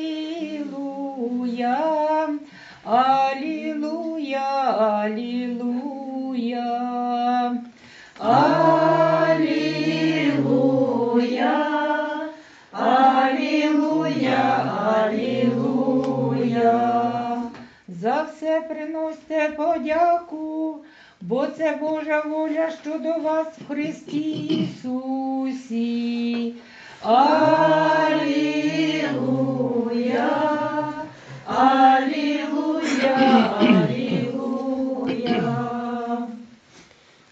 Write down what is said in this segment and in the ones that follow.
Алілуя, Алілуя, Алілуя. Алілуя, Алілуя, Алілуя. За все приносьте подяку, бо це Божа воля щодо вас в Христі Ісусі. Алілуя, Алілуя, Алілуя.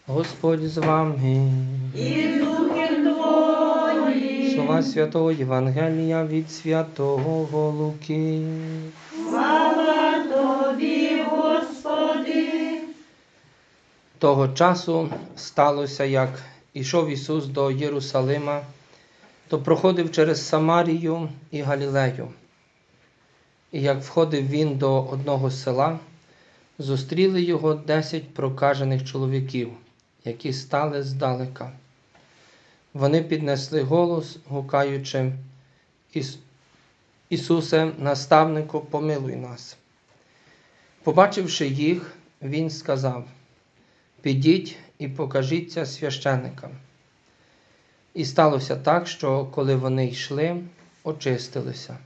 Господь з вами. І духом твоїм. Слова святого Євангелія від святого Луки. Слава тобі, Господи. Того часу сталося, як ішов Ісус до Єрусалима, то проходив через Самарію і Галілею. І як входив він до одного села, зустріли його десять прокажених чоловіків, які стали здалека. Вони піднесли голос, гукаючи «Іс... Ісусе, наставнику, помилуй нас. Побачивши їх, Він сказав: Підіть і покажіться священикам. І сталося так, що коли вони йшли, очистилися.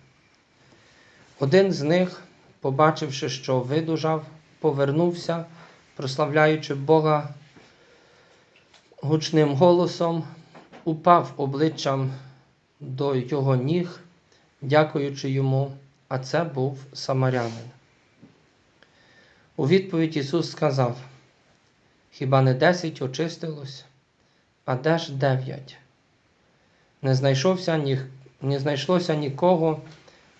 Один з них, побачивши, що видужав, повернувся, прославляючи Бога гучним голосом, упав обличчям до його ніг, дякуючи йому, а це був самарянин. У відповідь Ісус сказав: Хіба не десять очистилось, а де ж дев'ять? Не знайшовся ні, не знайшлося нікого,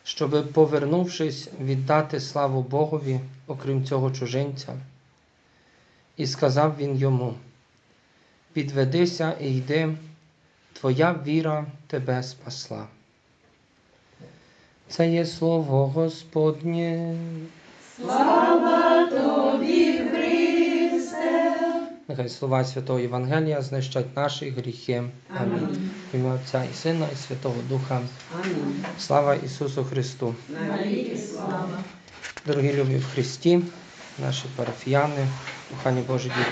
щоби, повернувшись, віддати славу Богові, окрім цього чужинця. І сказав він йому: Підведися і йди, твоя віра тебе спасла. Це є слово Господнє. Слава тобі, Христе. Нехай слова Святого Євангелія знищать наші гріхи. Амінь. В ім'я Отця і Сина, і Святого Духа. Амінь. Слава Ісусу Христу! Навіки слава. Дорогі любі в Христі, наші парафіяни, кохані Божі діти.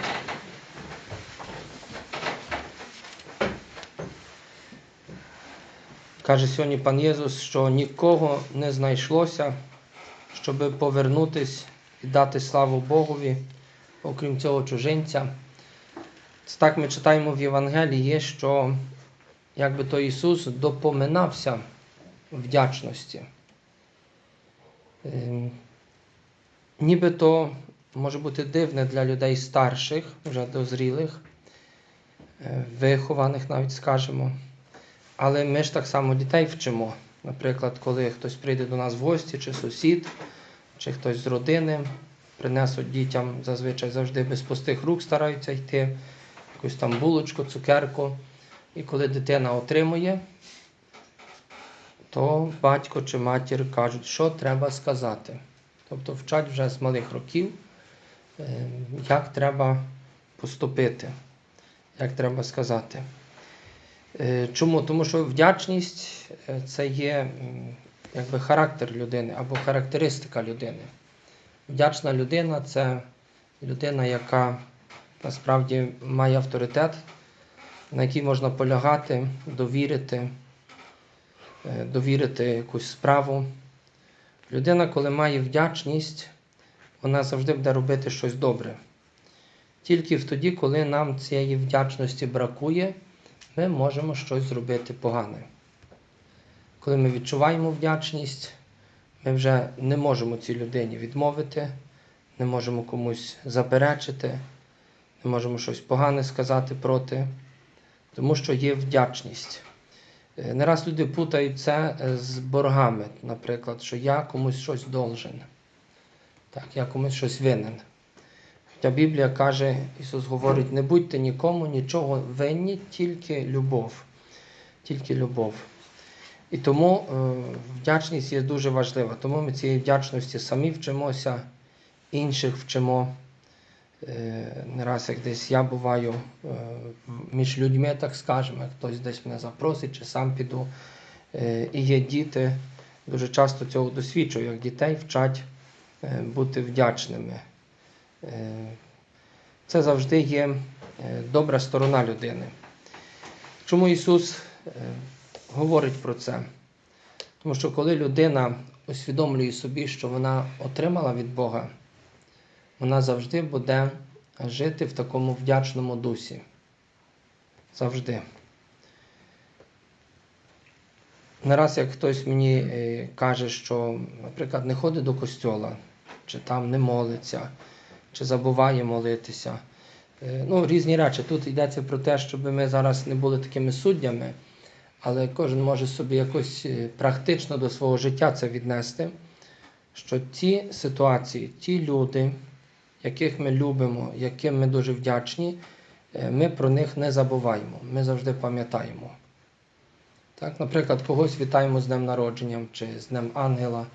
Каже сьогодні пан Єсус, що нікого не знайшлося, щоб повернутись і дати славу Богові, окрім цього чужинця. Це Так ми читаємо в Євангелії, що якби то Ісус допоминався вдячності. Ем, Нібито може бути дивне для людей старших, вже дозрілих, е, вихованих, навіть скажемо. Але ми ж так само дітей вчимо. Наприклад, коли хтось прийде до нас в гості, чи сусід, чи хтось з родини, принесуть дітям зазвичай завжди без пустих рук стараються йти, якусь там булочку, цукерку. І коли дитина отримує, то батько чи матір кажуть, що треба сказати. Тобто вчать вже з малих років, е, як треба поступити, як треба сказати. Е, Чому? Тому що вдячність е, це є якби характер людини або характеристика людини. Вдячна людина це людина, яка насправді має авторитет, на який можна полягати, довірити, е, довірити якусь справу. Людина, коли має вдячність, вона завжди буде робити щось добре. Тільки в тоді, коли нам цієї вдячності бракує, ми можемо щось зробити погане. Коли ми відчуваємо вдячність, ми вже не можемо цій людині відмовити, не можемо комусь заперечити, не можемо щось погане сказати проти, тому що є вдячність. Е, Не раз люди путають це е, з боргами, наприклад, що я комусь щось должен. Так, я комусь щось винен. Хоча Біблія каже, Ісус говорить, не будьте нікому нічого винні, тільки любов. Тільки любов. І тому е, вдячність є дуже важлива. Тому ми цієї вдячності самі вчимося, інших вчимо. Е, Не раз як десь я буваю е, між людьми, так скажемо, хтось десь мене запросить чи сам піду. Е, І є діти, дуже часто цього досвідчую, як дітей вчать бути вдячними. Це завжди є добра сторона людини. Чому Ісус говорить про це? Тому що коли людина усвідомлює собі, що вона отримала від Бога, вона завжди буде жити в такому вдячному дусі. Завжди. Не раз як хтось мені е, каже, що, наприклад, не ходить до костьола, чи там не молиться, чи забуває молитися. Е, Ну, різні речі. Тут йдеться про те, щоб ми зараз не були такими суддями, але кожен може собі якось е, практично до свого життя це віднести, що ті ситуації, ті люди, яких ми любимо, яким ми дуже вдячні, е, ми про них не забуваємо, ми завжди пам'ятаємо. Так, наприклад, когось вітаємо з днем народження чи з Днем Ангела,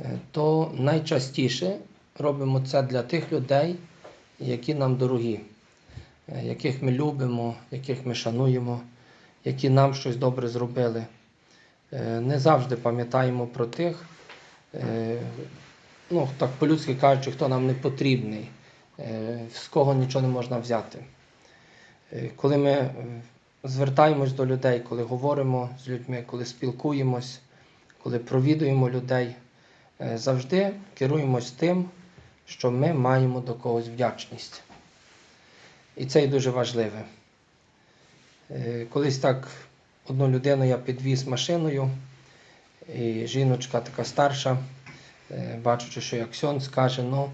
е, то найчастіше робимо це для тих людей, які нам дорогі, е, яких ми любимо, яких ми шануємо, які нам щось добре зробили. Не завжди пам'ятаємо про тих, ну, так по-людськи кажучи, хто нам не потрібний, е, з кого нічого не можна взяти. Е, Коли ми е, звертаємось до людей, коли говоримо з людьми, коли спілкуємось, коли провідуємо людей, завжди керуємось тим, що ми маємо до когось вдячність. І це і дуже важливе. Колись так одну людину я підвіз машиною, і жіночка така старша, бачучи, що як Ксьон скаже, ну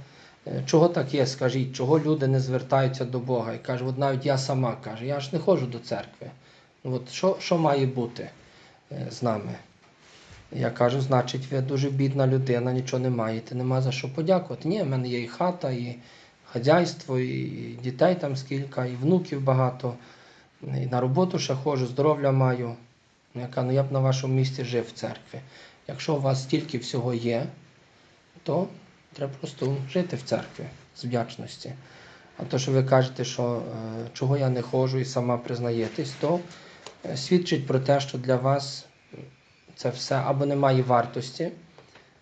е, чого так є, скажіть, чого люди не звертаються до Бога? І каже, от навіть я сама каже, я ж не ходжу до церкви. Ну, от що, що має бути е, з нами? Я кажу, значить, ви дуже бідна людина, нічого не маєте, нема за що подякувати. Ні, в мене є і хата, і хазяйство, і дітей там скільки, і внуків багато, і на роботу ще ходжу, здоров'я маю. Я кажу, ну я б на вашому місці жив в церкві. Якщо у вас стільки всього є, то треба просто жити в церкві з вдячності. А то, що ви кажете, що е, чого я не ходжу і сама признаєтесь, то е, свідчить про те, що для вас це все або не має вартості,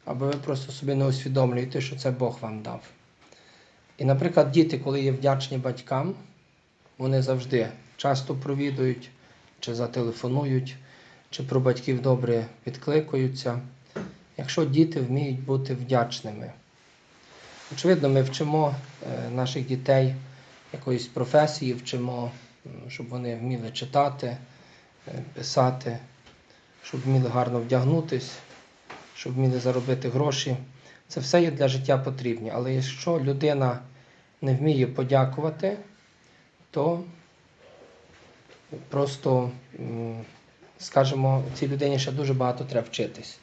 або ви просто собі не усвідомлюєте, що це Бог вам дав. І, наприклад, діти, коли є вдячні батькам, вони завжди часто провідують, чи зателефонують, чи про батьків добре відкликаються. Якщо діти вміють бути вдячними. Очевидно, ми вчимо е, наших дітей якоїсь професії, вчимо, щоб вони вміли читати, е, писати, щоб вміли гарно вдягнутись, щоб вміли заробити гроші. Це все є для життя потрібні. Але якщо людина не вміє подякувати, то просто, скажімо, цій людині ще дуже багато треба вчитись.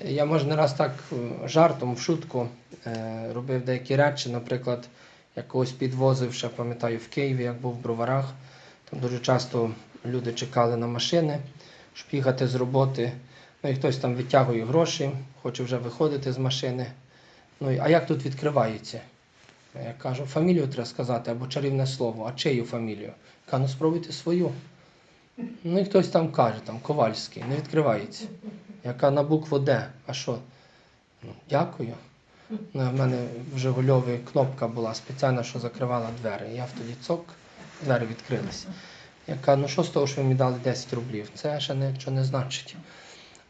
Я може не раз так е, жартом, в шутку е, робив деякі речі, наприклад, я когось підвозив, ще пам'ятаю, в Києві, як був в броварах. Там дуже часто люди чекали на машини, щоб їхати з роботи. Ну і хтось там витягує гроші, хоче вже виходити з машини. Ну а як тут відкривається? Я кажу, фамілію треба сказати або чарівне слово, а чию фамілію? Кажу, ну спробуйте свою. Ну і хтось там каже, там Ковальський, не відкривається. Яка на букву Д. А що? Ну, дякую. Ну, в мене в Жигульові кнопка була спеціальна, що закривала двері. Я в тоді цок, двері відкрилися. Я кажу, ну що з того, що ви мені дали 10 рублів? Це ще нічого не значить.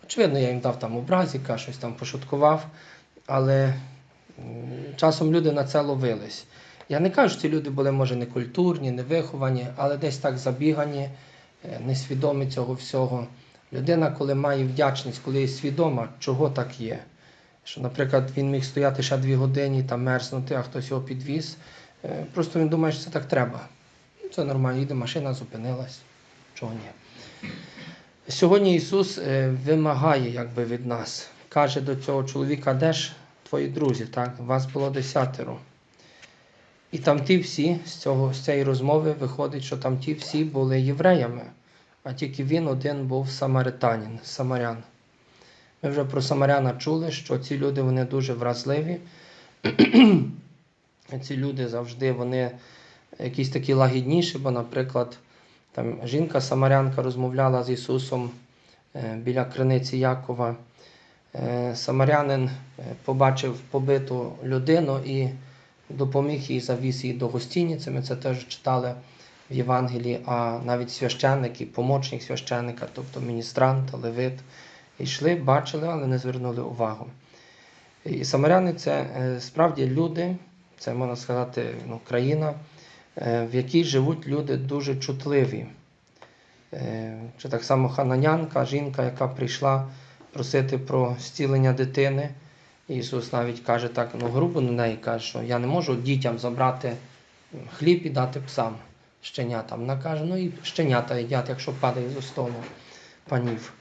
Очевидно, я їм дав там образіка, щось там пошуткував, але часом люди на це ловились. Я не кажу, що ці люди були, може, не культурні, не виховані, але десь так забігані, е, несвідомі цього всього. Людина, коли має вдячність, коли є свідома, чого так є. Що, наприклад, він міг стояти ще дві години та мерзнути, а хтось його підвіз. е, Просто він думає, що це так треба. Ну, Це нормально, їде машина, зупинилась. Чого ні? Сьогодні Ісус е, вимагає якби, від нас. Каже до цього чоловіка, де ж твої друзі? Так? Вас було десятеро. І там ті всі, з, цього, з цієї розмови виходить, що там ті всі були євреями, а тільки він один був самаританин, самарян. Ми вже про самаряна чули, що ці люди вони дуже вразливі, ці люди завжди вони якісь такі лагідніші, бо, наприклад, там жінка Самарянка розмовляла з Ісусом е, біля криниці Якова. Е, Самарянин е, побачив побиту людину і допоміг їй завіз її до гостиниці. Ми це теж читали в Євангелії, а навіть священник і помічник священника, тобто міністрант, левит, йшли, бачили, але не звернули увагу. І самаряни це е, справді люди, це можна сказати, ну, країна, е, в якій живуть люди дуже чутливі. Е, Чи так само хананянка, жінка, яка прийшла просити про зцілення дитини. Ісус навіть каже так, ну грубо на неї каже, що я не можу дітям забрати хліб і дати псам, щенятам. Вона ну і щенята їдять, якщо падає зі столу панів.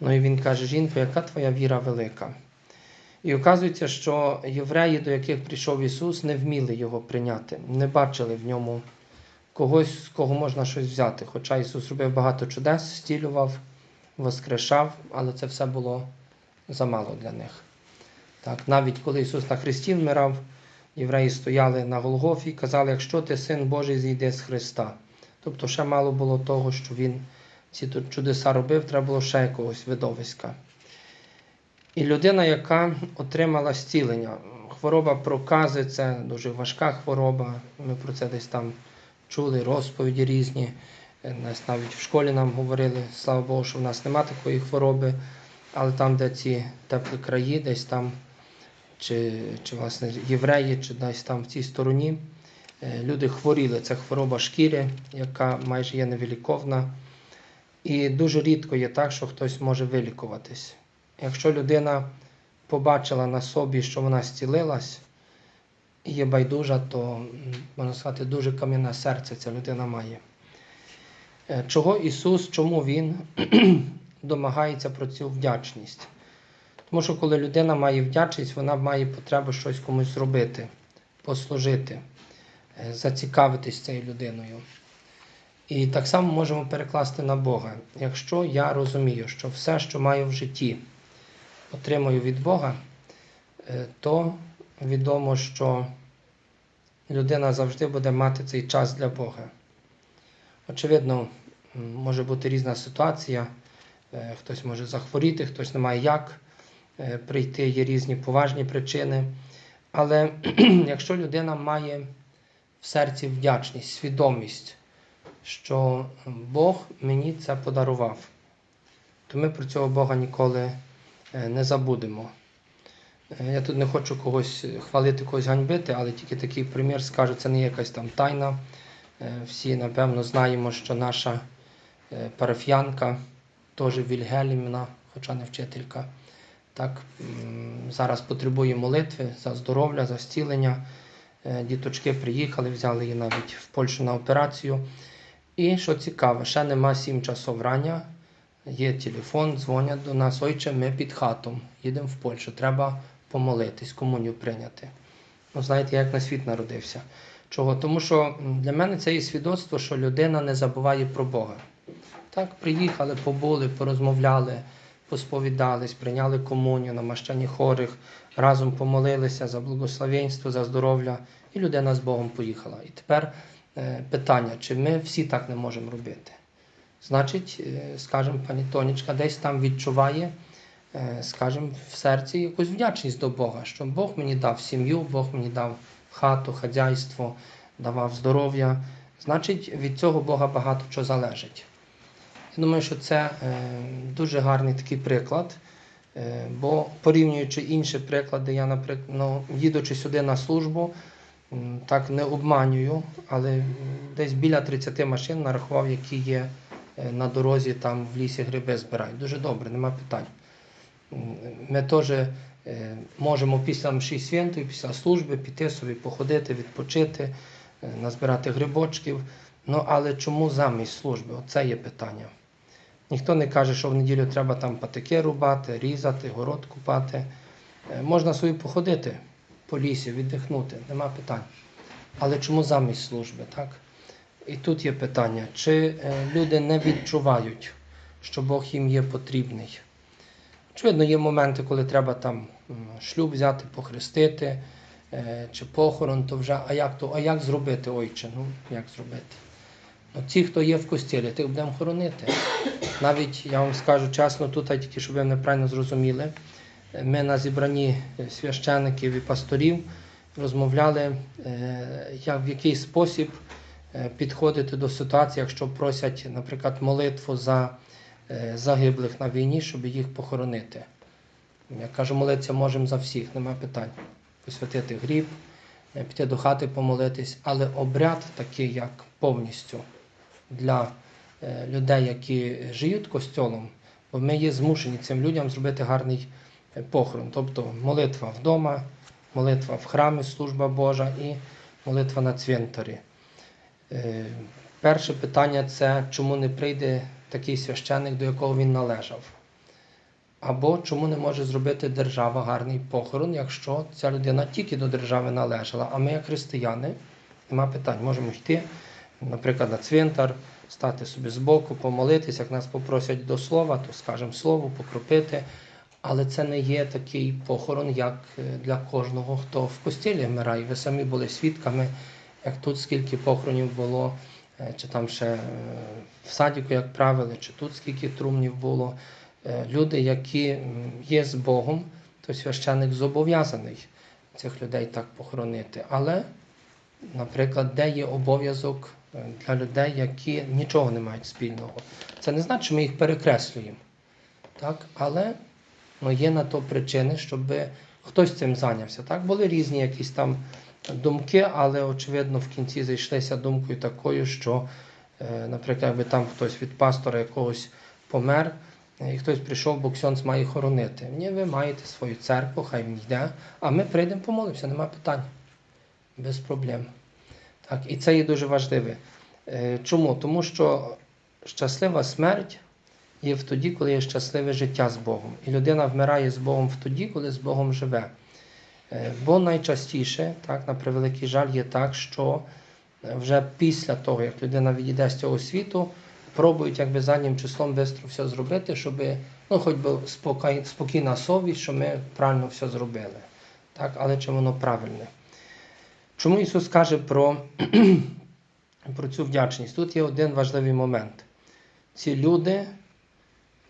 Ну і він каже, жінко, яка твоя віра велика? І оказується, що євреї, до яких прийшов Ісус, не вміли його прийняти, не бачили в ньому когось, з кого можна щось взяти. Хоча Ісус робив багато чудес, зцілював, воскрешав, але це все було замало для них. Так, навіть коли Ісус на Христі вмирав, євреї стояли на Голгофі і казали, якщо ти син Божий, зійди з Христа. Тобто ще мало було того, що Він ці чудеса робив, треба було ще якогось видовиська. І людина, яка отримала зцілення, хвороба прокази це дуже важка хвороба. Ми про це десь там чули, розповіді різні. Е, Нас навіть в школі нам говорили, слава Богу, що в нас нема такої хвороби, але там, де ці теплі краї, десь там, чи, чи власне євреї, чи десь там в цій стороні, е, люди хворіли. Це хвороба шкіри, яка майже є невиліковна. І дуже рідко є так, що хтось може вилікуватись. Якщо людина побачила на собі, що вона зцілилась і є байдужа, то можна сказати, дуже кам'яне серце ця людина має. Е, Чого Ісус, чому Він домагається про цю вдячність? Тому що коли людина має вдячність, вона має потребу щось комусь зробити, послужити, е, зацікавитись цією людиною. І так само можемо перекласти на Бога. Якщо я розумію, що все, що маю в житті, отримую від Бога, е, то відомо, що людина завжди буде мати цей час для Бога. Очевидно, може бути різна ситуація. Е, Хтось може захворіти, хтось не має як прийти, є різні поважні причини. Але якщо людина має в серці вдячність, свідомість, що Бог мені це подарував, то ми про цього Бога ніколи е, не забудемо. Е, Я тут не хочу когось хвалити, когось ганьбити, але тільки такий примір скажу, це не якась там тайна. Е, Всі, напевно, знаємо, що наша е, парафіянка, теж Вільгельмівна, хоча не вчителька, так, зараз потребує молитви за здоров'я, за зцілення. Е, Діточки приїхали, взяли її навіть в Польщу на операцію. І що цікаво, ще нема 7 часов рання, є телефон, дзвонять до нас, ойче, ми під хатом, їдемо в Польщу, треба помолитись, комунію прийняти. Ну, знаєте, як на світ народився. Чого? Тому що для мене це є свідоцтво, що людина не забуває про Бога. Так, приїхали, побули, порозмовляли, посповідались, прийняли комунію, намащані хорих, разом помолилися за благословенство, за здоров'я, і людина з Богом поїхала. І тепер е, питання, чи ми всі так не можемо робити? Значить, е, скажімо, пані Тонічка десь там відчуває, е, скажімо, в серці якусь вдячність до Бога, що Бог мені дав сім'ю, Бог мені дав хату, хазяйство, давав здоров'я. Значить, від цього Бога багато чого залежить. Я думаю, що це е, дуже гарний такий приклад. Е, бо порівнюючи інші приклади, я, наприклад, ну, їдучи сюди на службу, так не обманюю, але десь біля 30 машин нарахував, які є е, на дорозі там в лісі гриби збирають. Дуже добре, нема питань. Ми теж можемо після мші святої, після служби піти собі походити, відпочити, назбирати грибочків. Ну, але чому замість служби? Оце є питання. Ніхто не каже, що в неділю треба там патики рубати, різати, город купати. Е, Можна собі походити по лісі, віддихнути, нема питань. Але чому замість служби? так? І тут є питання, чи е, люди не відчувають, що Бог їм є потрібний. Очевидно, є моменти, коли треба там шлюб взяти, похрестити, е, чи похорон, то вже, а як то, а як зробити, ойче? Ну, як зробити? Ті, хто є в костілі, тих будемо хоронити. Навіть я вам скажу чесно, тут тільки щоб ви мене правильно зрозуміли. Ми на зібранні священиків і пасторів розмовляли, е, як в який спосіб е, підходити до ситуації, якщо просять, наприклад, молитву за е, загиблих на війні, щоб їх похоронити. Я кажу, молитися можемо за всіх, нема питань. Посвятити гріб, піти до хати помолитись, але обряд такий, як повністю для е, людей, які живуть костьолом, бо ми є змушені цим людям зробити гарний е, похорон. Тобто молитва вдома, молитва в храмі, служба Божа і молитва на цвинтарі. Е, Перше питання це чому не прийде такий священник, до якого він належав. Або чому не може зробити держава гарний похорон, якщо ця людина тільки до держави належала. А ми, як християни, нема питань, можемо йти, наприклад, на цвинтар, стати собі збоку, помолитися, як нас попросять до слова, то скажемо слово, покропити. Але це не є такий похорон, як е, для кожного, хто в костілі вмирає. Ви самі були свідками, як тут скільки похоронів було, е, чи там ще е, в садіку, як правили, чи тут скільки трумнів було. Люди, які є з Богом, то священик зобов'язаний цих людей так похоронити. Але, наприклад, де є обов'язок для людей, які нічого не мають спільного. Це не значить, що ми їх перекреслюємо. Так? Але ну, є на то причини, щоб хтось цим зайнявся. Так? Були різні якісь там думки, але очевидно в кінці зайшлися думкою такою, що, е, наприклад, якби там хтось від пастора якогось помер, е, і хтось прийшов, бо ксьонц має хоронити. Ні, ви маєте свою церкву, хай він йде, а ми прийдемо помолимося, нема питань. Без проблем. Так, і це є дуже важливе. Е, Чому? Тому що щаслива смерть є в тоді, коли є щасливе життя з Богом. І людина вмирає з Богом в тоді, коли з Богом живе. Е, Бо найчастіше, так, на превеликий жаль, є так, що е, вже після того, як людина відійде з цього світу, пробують якби заднім числом швидко все зробити, щоб ну, хоч би спокій, спокійна совість, що ми правильно все зробили. Так, але чи воно правильне? Чому Ісус каже про, про цю вдячність? Тут є один важливий момент. Ці люди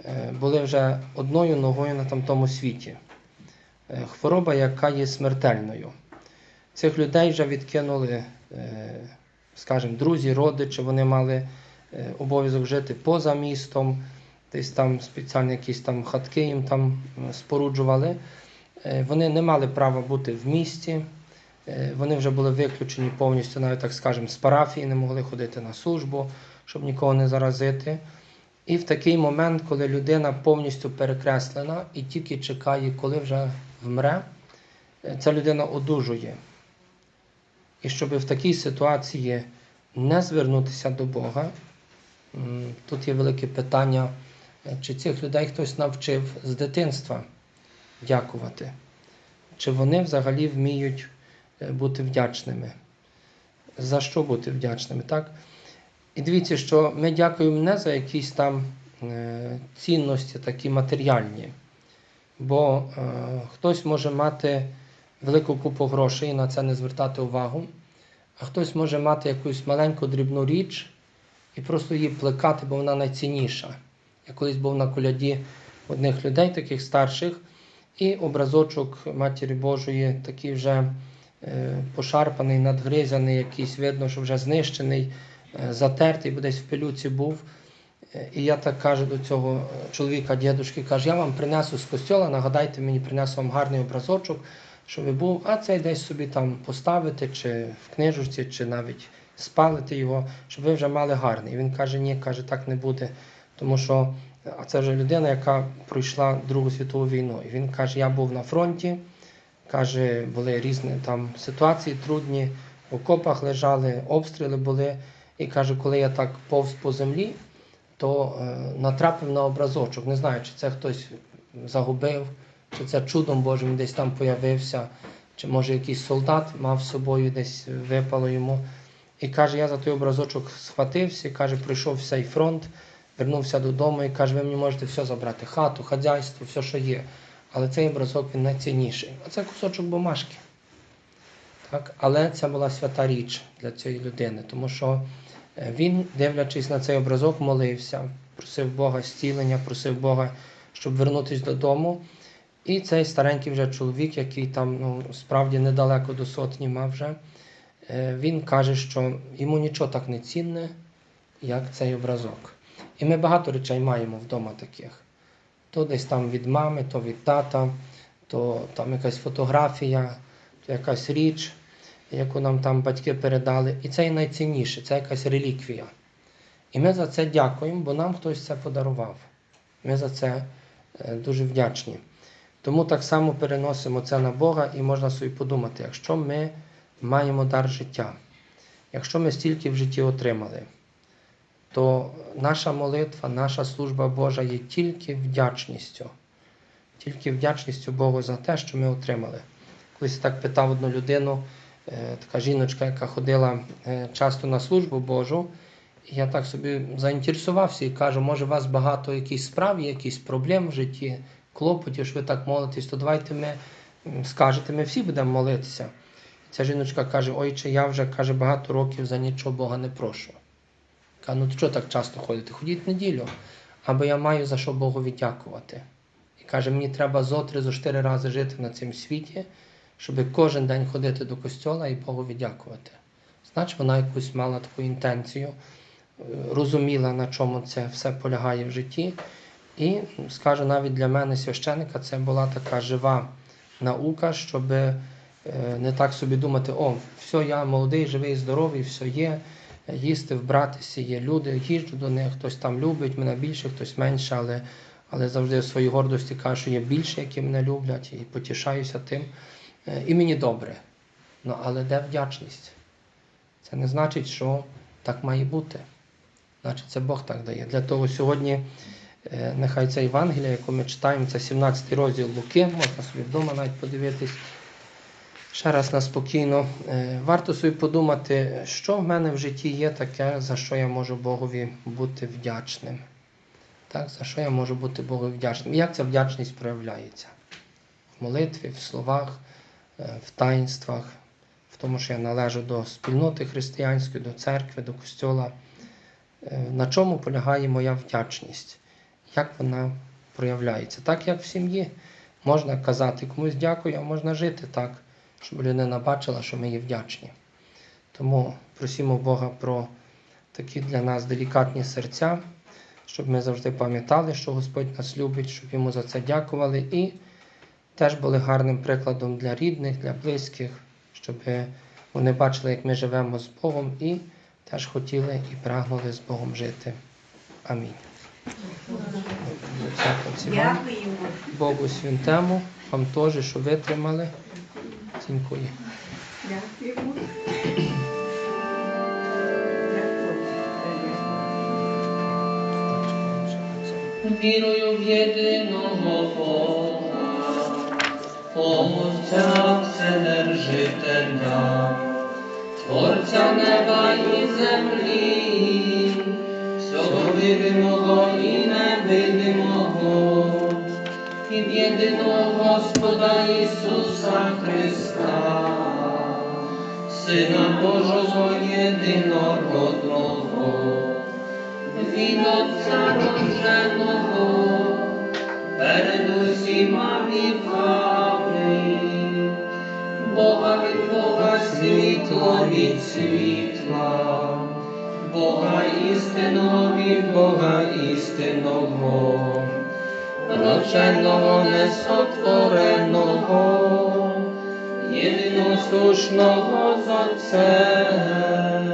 е, були вже одною ногою на тамтому світі. Е, Хвороба, яка є смертельною. Цих людей вже відкинули, е, скажімо, друзі, родичі, вони мали обов'язок жити поза містом, десь там спеціальні якісь там хатки їм там споруджували. Вони не мали права бути в місті, вони вже були виключені повністю, навіть так скажемо, з парафії, не могли ходити на службу, щоб нікого не заразити. І в такий момент, коли людина повністю перекреслена і тільки чекає, коли вже вмре, е, ця людина одужує. І щоб в такій ситуації не звернутися до Бога, тут є велике питання, е, чи цих людей хтось навчив з дитинства дякувати, чи вони взагалі вміють е, бути вдячними. За що бути вдячними? Так? І дивіться, що ми дякуємо не за якісь там е, цінності, такі матеріальні. Бо е, хтось може мати велику купу грошей і на це не звертати увагу, а хтось може мати якусь маленьку дрібну річ і просто її плекати, бо вона найцінніша. Я колись був на коляді одних людей, таких старших, і образочок Матері Божої, такий вже е, пошарпаний, надгризаний, якийсь видно, що вже знищений, е, затертий, бо десь в пилюці був. Е, І я так кажу до цього чоловіка, дідушки, кажу, я вам принесу з костьола, нагадайте мені, принесу вам гарний образочок, щоб був, а цей десь собі там поставити, чи в книжечці, чи навіть спалити його, щоб ви вже мали гарний. І він каже, ні, каже, так не буде. Тому що а це вже людина, яка пройшла Другу світову війну. І він каже, я був на фронті, каже, були різні там ситуації трудні, в окопах лежали, обстріли були. І каже, коли я так повз по землі, то е, натрапив на образочок. Не знаю, чи це хтось загубив, чи це чудом Божим десь там появився, чи може якийсь солдат мав з собою, десь випало йому. І каже, я за той образочок схватився, і каже, пройшов цей фронт, вернувся додому і каже, ви мені можете все забрати, хату, хазяйство, все, що є. Але цей образок він найцінніший. А це кусочок бумажки. Так? Але це була свята річ для цієї людини, тому що е, він, дивлячись на цей образок, молився, просив Бога зцілення, просив Бога, щоб вернутися додому. І цей старенький вже чоловік, який там ну, справді недалеко до сотні мав вже, е, він каже, що йому нічого так не цінне, як цей образок. І ми багато речей маємо вдома таких. То десь там від мами, то від тата, то там якась фотографія, то якась річ, яку нам там батьки передали. І це і найцінніше, це якась реліквія. І ми за це дякуємо, бо нам хтось це подарував. Ми за це е, дуже вдячні. Тому так само переносимо це на Бога і можна собі подумати, якщо ми маємо дар життя, якщо ми стільки в житті отримали, то наша молитва, наша служба Божа є тільки вдячністю, тільки вдячністю Богу за те, що ми отримали. Колись я так питав одну людину, е, така жіночка, яка ходила е, часто на службу Божу, і я так собі заінтересувався і кажу, може, у вас багато якісь справ, якісь проблем в житті, клопотів, що ви так молитесь, то давайте ми скажете, ми всі будемо молитися. Ця жіночка каже, ой, чи я вже каже, багато років за нічого Бога не прошу. Каже, ну чого так часто ходите? Ходіть в неділю, або я маю за що Богу віддякувати. І каже, мені треба зо три, зо чотири рази жити на цьому світі, щоб кожен день ходити до костьола і Богу віддякувати. Значить, вона якусь мала таку інтенцію, е, розуміла, на чому це все полягає в житті. І скажу, навіть для мене, священика, це була така жива наука, щоб е, не так собі думати, о, все, я молодий, живий, здоровий, все є, їсти, вбратися, є люди, їжджу до них, хтось там любить мене більше, хтось менше, але, але завжди в своїй гордості кажу, що є більше, які мене люблять, і потішаюся тим. Е, І мені добре. Ну, але де вдячність? Це не значить, що так має бути. Значить, це Бог так дає. Для того сьогодні е, нехай ця Євангелія, яку ми читаємо, це 17 розділ Луки, можна собі вдома навіть подивитись. Ще раз на спокійно. Е, Варто собі подумати, що в мене в житті є таке, за що я можу Богові бути вдячним. Так, за що я можу бути Богові вдячним? Як ця вдячність проявляється? В молитві, в словах, е, в таїнствах, в тому, що я належу до спільноти християнської, до церкви, до костьола. Е, На чому полягає моя вдячність? Як вона проявляється? Так, як в сім'ї. Можна казати комусь дякую, а можна жити так, щоб людина бачила, що ми є вдячні. Тому просимо Бога про такі для нас делікатні серця, щоб ми завжди пам'ятали, що Господь нас любить, щоб йому за це дякували і теж були гарним прикладом для рідних, для близьких, щоб вони бачили, як ми живемо з Богом і теж хотіли і прагнули з Богом жити. Амінь. Дякую Богу святому, вам теж, що витримали. Дякуємо. Вірую в єдиного Бога, Отця Вседержителя, Творця неба і землі, всього видимого і невидимого, в єдиного Господа Ісуса Христа, Сина Божого єдинородного, від Отця роженого, перед усіма віками, Бога від Бога світло від світла, Бога істинного від Бога істинного, роженого несотвореного, єдиносушного з Отцем,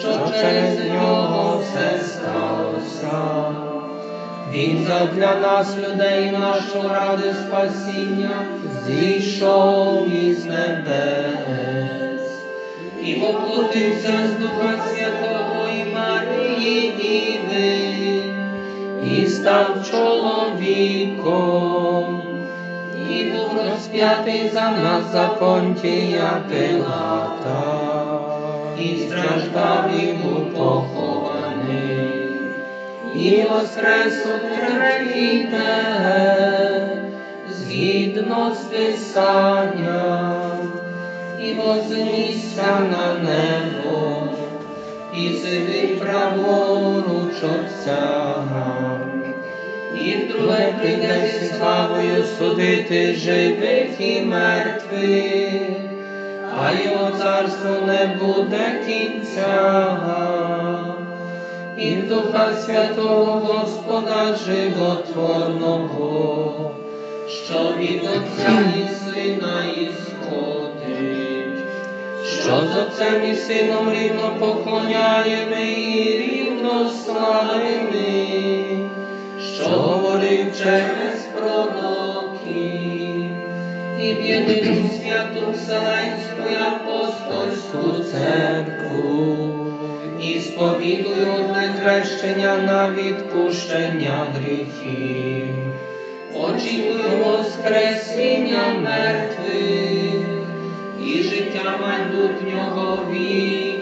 що через нього все сталося. Він задля нас, людей, нашого ради спасіння, зійшов із небес і воплотився з Духа Святого і Марії Діви, і став чоловіком, і був розп'ятий за нас за понтія Пилата. І страждав і був похований, і воскрес у третій день, згідно з Писанням, і вознісся на небо, і сидить праворуч Отця. І вдруге прийде зі славою судити живих і мертвих, а його царство не буде кінця. І в Духа Святого Господа Животворного, що від Отця і Сина і сходить, що з Отцем і Сином рівно поклоняємо і рівно славимо, що говорив через пророків, і в єдину святу Вселенську і апостольську церкву, і сповідую одне хрещення на відпущення гріхів, очікую воскресіння мертвих і життя майбутнього віку.